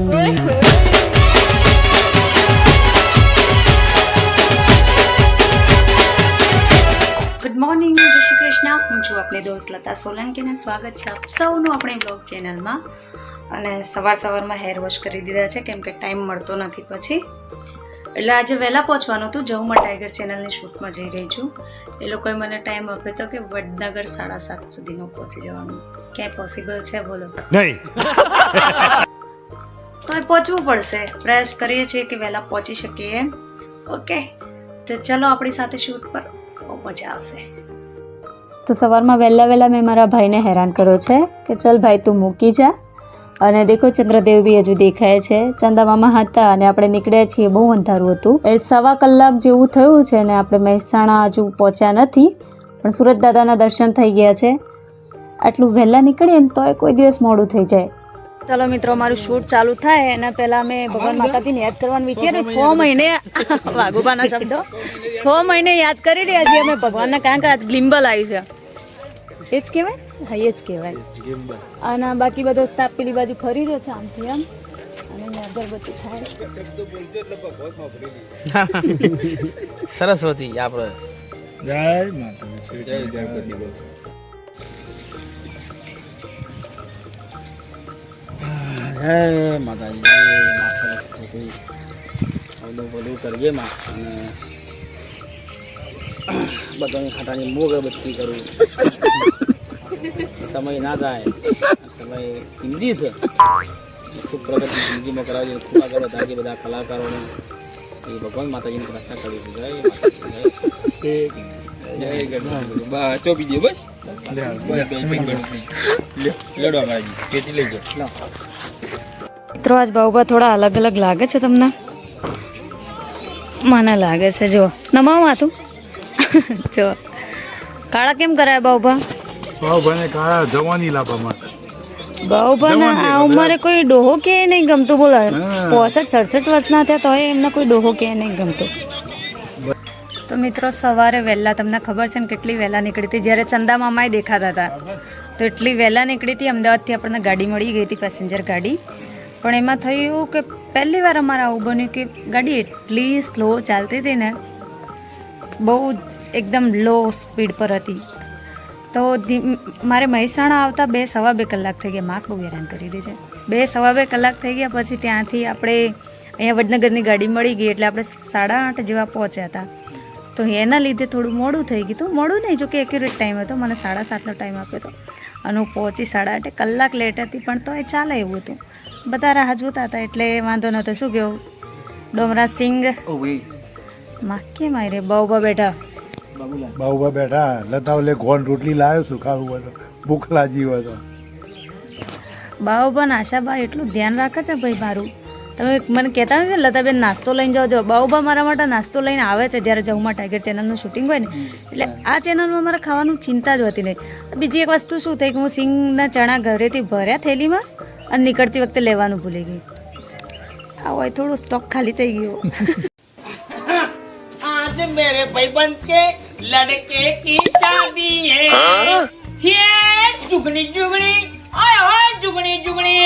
Good morning જય શ્રી કૃષ્ણ. હું છું આપની દોસ્ત લતા સોલંકીને સ્વાગત છે આપ સૌનું આપણી બ્લોગ ચેનલમાં. અને સવાર સવારમાં હેર વોશ કરી દીધા છે, કેમ કે ટાઈમ મળતો નથી પછી. એટલે આજે વહેલા પહોંચવાનું હતું જવમાં ટાઈગર ચેનલની શૂટમાં જઈ રહી છું. એ લોકોએ મને ટાઈમ આપ્યો હતો કે વડનગર સાડા સાત સુધીમાં પહોંચી જવાનું. ક્યાંય પોસિબલ છે? બોલો. નહીં. તો એ પહોંચવું પડશે. પ્રયાસ કરીએ છીએ કે વહેલા પહોંચી શકીએ એમ. ઓકે. તો ચલો આપણી સાથે શૂટ પર. બહુ મજા આવશે. તો સવારમાં વહેલા વહેલા મેં મારા ભાઈને હેરાન કર્યો છે કે ચલ ભાઈ તું મૂકી જા. અને દેખો ચંદ્રદેવ બી હજુ દેખાય છે. ચંદામામા હતા અને આપણે નીકળ્યા છીએ. બહુ અંધારું હતું. એ સવા કલાક જેવું થયું છે ને આપણે મહેસાણા હજુ પહોંચ્યા નથી. પણ સુરત દાદાના દર્શન થઈ ગયા છે. આટલું વહેલા નીકળીએ ને તોય કોઈ દિવસ મોડું થઈ જાય. ચલો મિત્રો મારું શૂટ ચાલુ થાય એના પહેલા મેં ભગવાન માતાજીને યાદ કરવાનું વિચાર્યું. છ મહિને વાઘુબાના શબ્દો. છ મહિને યાદ કરી રહ્યા છીએ અમે ભગવાનના કારણ કે આજ ગ્લિમ્બલ આવ્યું છે. એ જ કહેવાય હા એ જ કહેવાય અને બાકી બધો સ્ટાફ પેલી બાજુ ફરી રહ્યો છે આમથી આમ. અને અગરબત્તી થાય. સરસ્વતી આપણે. જય માતા જય ગણપતિ જય માતાજી બધું બધું કરીએ માં. અને બધાની ખાટાની મોગ બત્તી કરું. સમય ના જાય. સમય કિંમતી છે. ખૂબ પ્રગતિ જિંદગીમાં કરાવજો ખૂબ આગળ જે બધા કલાકારોને. એ ભગવાન માતાજીની પ્રાર્થના કરી દીધું જય ચોપી દે બસ? લડવા પેટી લઈ જાઓ મિત્રો આજ બાઉબા થોડા અલગ અલગ લાગે છે તમને? મને લાગે છે જો નમાવું તું. જો કાળા કેમ કરાય બાઉભા ભાવભાઈને કાળા જવાની લાભા માટે બાઉભા જવાની આ ઉંમરે કોઈ ડોહો કે નહીં ગમતું બોલો. પોસઠ સડસઠ વર્ષના થયા તોય એમને કોઈ ડોહો કે નહીં ગમતું. તો મિત્રો સવારે વહેલા તમને ખબર છે ને કેટલી વહેલા નીકળી હતી? જ્યારે ચંદા મામાએ દેખાતા હતા. તો એટલી વહેલા નીકળી હતી અમદાવાદથી આપણને ગાડી મળી ગઈ હતી પેસેન્જર ગાડી. પણ એમાં થયું કે પહેલી વાર અમારે આવું બન્યું કે ગાડી એટલી સ્લો ચાલતી હતી ને, બહુ જ એકદમ લો સ્પીડ પર હતી. તો મારે મહેસાણા આવતા બે સવા બે કલાક થઈ ગયા માર્ક બહુ હેરાન કરી દે છે. બે સવા બે કલાક થઈ ગયા પછી ત્યાંથી આપણે અહીંયા વડનગરની ગાડી મળી ગઈ એટલે આપણે સાડા આઠ જેવા પહોંચ્યા હતા. તો એના લીધે થોડું મોડું થઈ ગયું હતું. મોડું નહીં, જો કે એક્યુરેટ ટાઈમ હતો. મને સાડા સાતનો ટાઈમ આપ્યો હતો. અને હું પહોંચી સાડા આઠે કલાક લેટ હતી, પણ તો એ ચાલે એવું હતું. બધા રાહ જોતા હતા એટલે વાંધો નહોતો. શું કહ્યું ડોમરા સિંગ ઓ મારે બાઉબા બેઠા. બાઉબા બેઠા. લતાવલે રોટલી લાવ્યો છું ખાવું હોય ભૂખ લાગી હોય તો. બાઉબા આશાબા એટલું ધ્યાન રાખે છે ભાઈ મારું. તમે મને કહેતા નથી લતાબેન નાસ્તો લઈને જાઓ જો બાઉબા મારા માટે નાસ્તો લઈને આવે છે જ્યારે જવમાં ટાઈગર ચેનલનું શૂટિંગ હોય ને એટલે આ ચેનલમાં મારે ખાવાનું ચિંતા જ હોતી નહીં. બીજી એક વસ્તુ શું થઈ કે હું સિંગના ચણા ઘરેથી ભર્યા થેલીમાં અને નીકળતી વખતે લેવાનું ભૂલી ગઈ. આ હોય થોડું સ્ટોક ખાલી થઈ ગયો. આજ મેરે ભાઈબંધ કે લડકે કી શાદી હે? હે? જુગણી જુગણી ઓય ઓય જુગણી જુગણી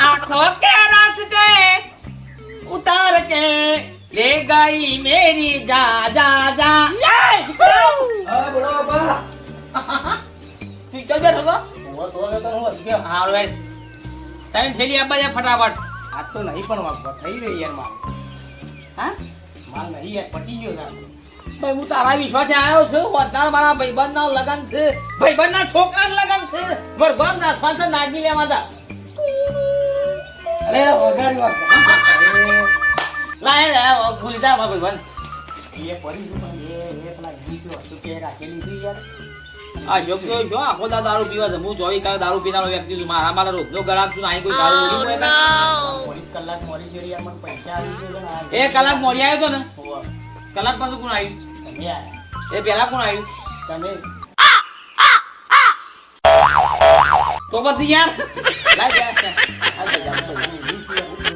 આંખો કે રાસ્તે ઉતાર કે લે ગઈ મેરી જા જા જા. હા બોલો બાબા ટીચર બેઠો તો. હું તો હું આવ તને થેલી આપવા જાય ફટાફટ. આજ તો નહીં પણ વાગવા થઈ રહી યાર માલ. હા? માલ નહીં યાર પટી ગયો છે ભાઈ હું તારા વિશ્વાસે આવ્યો છું. વધારે મારા ભાઈબંધ ના લગન છે. ભાઈબંધ ના છોકરા લગન છે. ભગવાન ના શ્વાસ નાગી લેવા હતા અરે વગાડી વાત. લાય લાય ભૂલી જા ભાઈબંધ. એ પડી એ પેલા ગીત હતું કે રાખેલી હતી યાર. આ જો જો જો આખો દા દારૂ પીવા છે. હું જોઈ કાલે દારૂ પીનારો વ્યક્તિ છું. મારા મારા રોજનો ગળાક છું અહીં કોઈ દારૂ મળે કાંઈ? કલાક મને પૈસા આવી ગયો છે કલાક મોડી આવ્યો તો ને. કલાક પાછું કોણ આવ્યું તમે આયા. એ પેલા કોણ આવ્યું તમે. તો પછી યાર.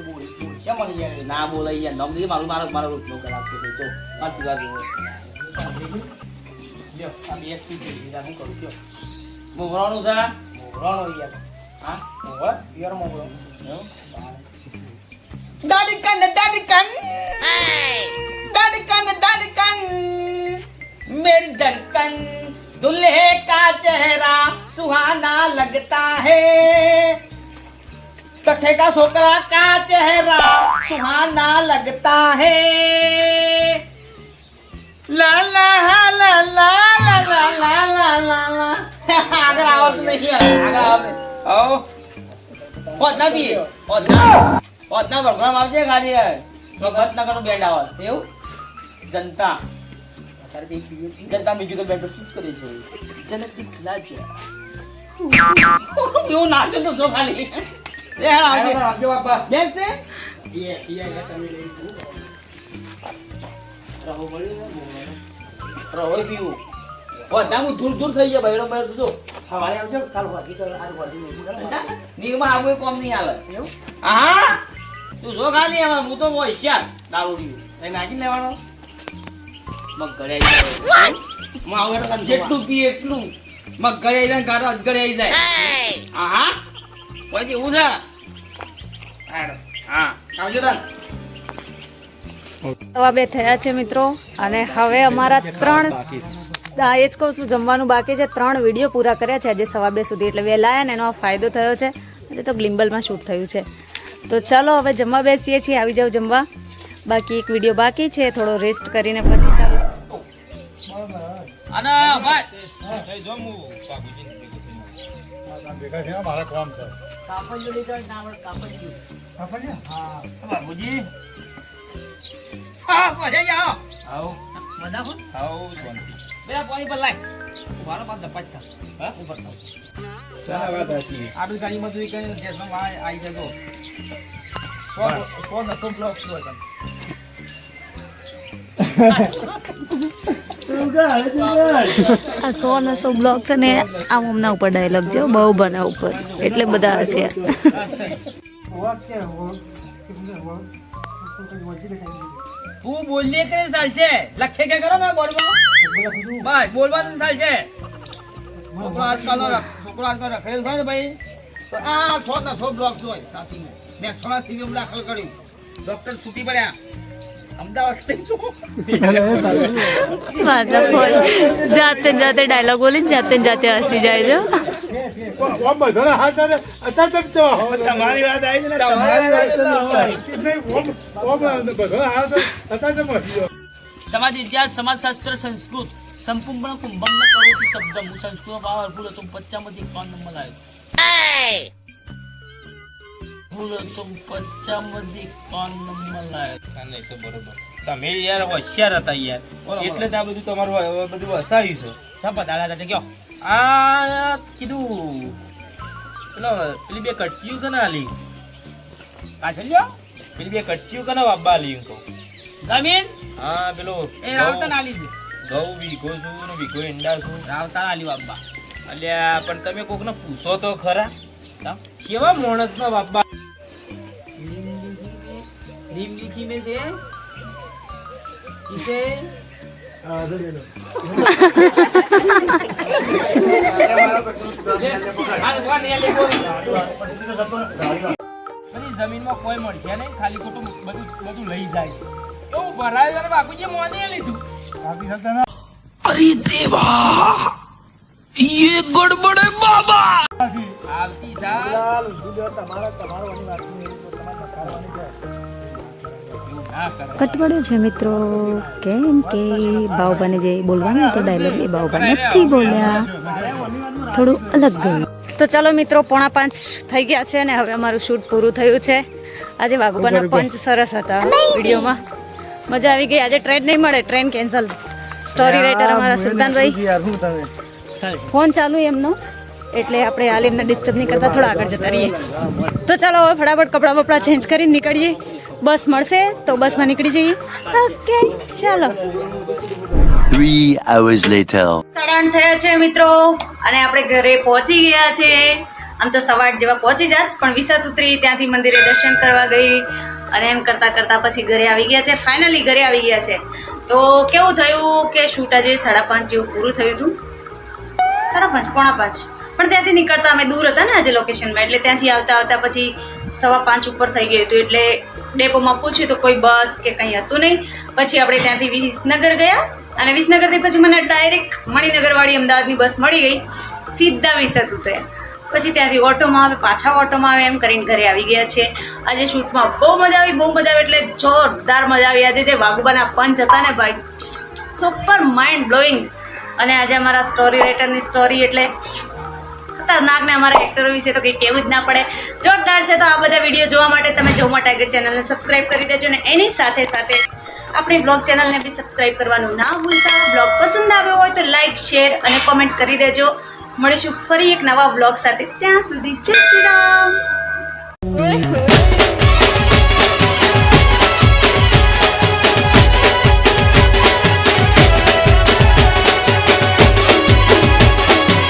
બોલ બોલ. ના બોલાય યાર. નમ મારું મારો મારો રોજનો કલાક છે. તો માર પીવા લ્યો આ બે સ્પીડ છે બીજા હું કરું કયો મોગરાનું છે મોગરાણો યાર હા ઓવર પિયર મોકલો એવું? धड़कन धड़कन धड़कन धड़कन मेरी धड़कन दुल्हे का चेहरा सुहाना लगता है सखे का छोकरा का चेहरा सुहाना लगता है લા લા લા લા લા લા લા લા લા લા. આગળ આવતું નહીં આગળ આવે આવો. હોત ના પીએ હોત ના. હોત ના પ્રોગ્રામ આવજે ખાલી ભગવત નગરનું બેન્ડ આવે. એવું? જનતા. જનતા બીજું તો બેડ ચૂપ કરી છે. જનત ખીલા છે. એવું નાચો તો જો ખાલી. રે રહો મળ્યું રહો પીવું પોતના હું દૂર દૂર થઈ ગયા ભાઈડો ભાઈ જો સવારે આવજો કાલ વાગી કરો આજ વાગી નહીં કરો. આવું કોમ નહીં આવે. એવું? હા તું જો ખાલી એમાં હું તો હોય ચાર દારૂ પીવું. એ નાખી લેવાનો? મગ ઘરે આવી જાય. આવું જેટલું પી એટલું. મગ ઘરે આવી જાય ગારો અજગરે આવી જાય. હા હા પછી એવું છે. હા આવજો તને. સવા બે થયા છે મિત્રો. અને હવે અમારા ત્રણ હા, એ જ કહું છું જમવાનું બાકી છે. ત્રણ વીડિયો પૂરા કર્યા છે આજે સવા બે સુધી. એટલે વહેલા આવ્યા ને એનો ફાયદો થયો છે. આજે તો ગ્લિમ્બલમાં શૂટ થયું છે. તો ચાલો હવે જમવા બેસીએ છીએ. આવી જાઓ જમવા. બાકી એક વીડિયો બાકી છે. થોડો રેસ્ટ કરીને પછી ચાલો. મારા કામ છે આવો. વધે સો ને સો બ્લોક છે ને આમ હમણાં ઉપર ડાયલોગ છે બહુ બના ઉપર. એટલે બધા હશે તું બોલીએ કે ચાલશે? લખે કે કરો ને બોલમાં? બસ, બોલવાનું ચાલશે. છોકરો આજકાલ છોકરો આજકાલ રખડેલ ને ભાઈ? આ છો ને છો બ્લોક હોય સાચી મેં સોળા સિવિયમ દાખલ કર્યું. ડોક્ટર છૂટી પડ્યા. माझा फोन जाते जाते डायलॉग बोलीन जाते जाते हसी જાય સમાજ ઇતિહાસ સમાજશાસ્ત્ર સંસ્કૃત સંપૂર્ણ કુંભંગ કરોથી શબ્દ. હું સંસ્કૃત ભાવ અર્પુલ નંબર આવ્યો. તો બરોબર. તમે યાર હોશિયાર હતા યાર. એટલે જ આ બધું તમારું બધું વસાવ્યું છે. સબ બતાવ્યા હતા કયો? આ કીધું પેલો પેલી બે કટકીયું કે આલી. પાછળ લ્યો. પેલી બે કટકીયું કે ના આલી કહું. જમીન હા પેલો એ રાવતા ના લીધું ઘઉં વીઘો છું વીઘો ઈંડા છું. રાવતા ના બાબા. અલ્યા પણ તમે કોકને પૂછો તો ખરા? કેવા માણસ ના नीम लिखी में से इसे જમીનમાં કોઈ મળશે નહીં ખાલી ખોટું બધું બધું લઈ જાય. તો ભરાયું બાપુજી મોને લીધું. બાકી હતા અરે દેવા ये गड़बड़े बाबा આવતી સાલ. તમારા તમારો વાત નહીં તમારા કરવાની છે. મિત્રો. કેમ કે બાહુબાને જે બોલવાનું હતું ડાયલોગ એ બાહુબા નથી બોલ્યા. થોડું અલગ ગયું. તો ચાલો મિત્રો પોણા પાંચ થઈ ગયા છે ને હવે અમારું શૂટ પૂરું થયું છે. આજે બાહુબાના પંચ સરસ હતા વિડીયોમાં. મજા આવી ગઈ. આજે ટ્રેન નહીં મળે ટ્રેન કેન્સલ સ્ટોરી રાઇટર અમારા સુલતાનભાઈ ફોન ચાલુ એમનો. એટલે આપણે હાલ એમને ડિસ્ટર્બ નહીં કરતા થોડા આગળ જતા રહીએ. તો ચાલો હવે ફટાફટ કપડાં બપડા ચેન્જ કરીને નીકળીએ. બસ મળશે તો બસમાં નીકળી જઈએ. ઓકે ચાલો. Three hours later. સાડા આઠ થયા છે મિત્રો અને આપણે ઘરે પહોંચી ગયા છે. આમ તો સવાર જેવા પહોંચી જાત પણ વિસાત ઉતરી ત્યાંથી મંદિરે દર્શન કરવા ગઈ. અને એમ કરતાં કરતાં પછી ઘરે આવી ગયા છે. ફાઇનલી ઘરે આવી ગયા છે. તો કેવું થયું કે શૂટ આજે સાડા પાંચ જેવું પૂરું થયું હતું? સાડા પાંચ પોણા પાંચ. પણ ત્યાંથી નીકળતા અમે દૂર હતા ને આજે લોકેશનમાં એટલે ત્યાંથી આવતા આવતા પછી સવા પાંચ ઉપર થઈ ગયું હતું. એટલે ડેપોમાં પૂછ્યું તો કોઈ બસ કે કંઈ હતું નહીં. પછી આપણે ત્યાંથી વિસનગર ગયા અને વિસનગરથી પછી મને ડાયરેક્ટ મણિનગરવાળી અમદાવાદની બસ મળી ગઈ. સીધા વિસત ઉતર્યા પછી ત્યાંથી ઓટોમાં આવે, પાછા ઓટોમાં આવે એમ કરીને ઘરે આવી ગયા છે. આજે શૂટમાં બહુ મજા આવી, બહુ મજા આવી એટલે જોરદાર મજા આવી. આજે જે વાગુબાના પંચ હતા ને ભાઈ. સુપર માઇન્ડ બ્લોઈંગ અને આજે અમારા સ્ટોરી રાઇટરની સ્ટોરી એટલે ખતરનાક ને અમારા એક્ટરો વિશે તો કંઈ કહેવું જ ના પડે. જોરદાર છે તો આ બધા વીડિયો જોવા માટે તમે જોમા ટાઈગર ચેનલને સબસ્ક્રાઈબ કરી દેજો ને એની સાથે સાથે આપણી બ્લોગ ચેનલને બી સબસ્ક્રાઈબ કરવાનું ના ભૂલતા. બ્લોગ પસંદ આવ્યો હોય તો લાઇક શેર અને કોમેન્ટ કરી દેજો. મળીશું ફરી એક નવા બ્લોગ સાથે. ત્યાં સુધી જય શ્રી રામ.